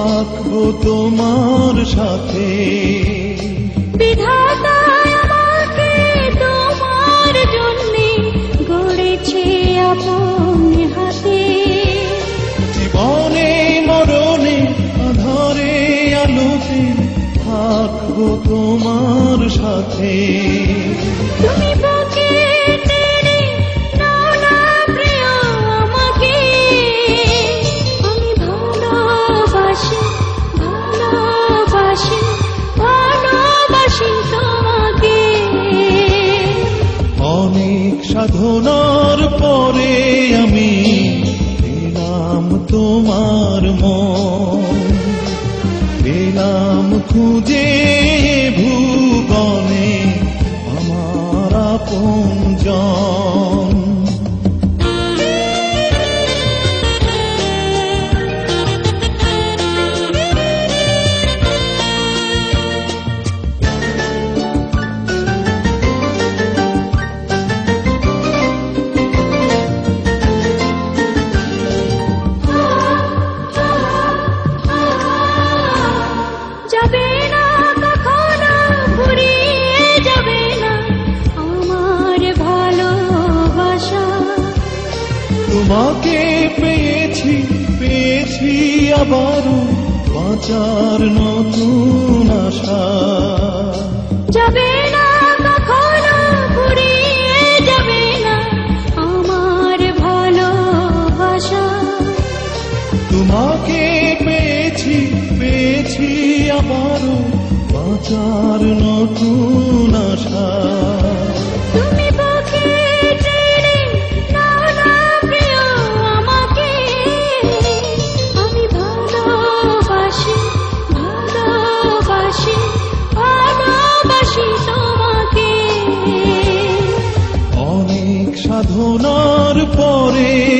থাকব তোমার সাথে। বিধাতা আমাকে তোমার জন্যে গড়েছে আপন হাতে। জীবনে মরণে আধারে আলোতে থাকব তোমার সাথে। সাধনার পরে আমি পেলাম তোমার পেলাম খুঁজে ভুবনে আমার আপন জন। তোমাকে পেয়েছি পেয়েছি আবারও বাঁচার নতুন আশা। যাবে না কখনো ফুরিয়ে যাবে না আমার ভালোবাসা। তোমাকে পেয়েছি পেয়েছি আবারও বাঁচার নতুন আশা। সাধনার পরে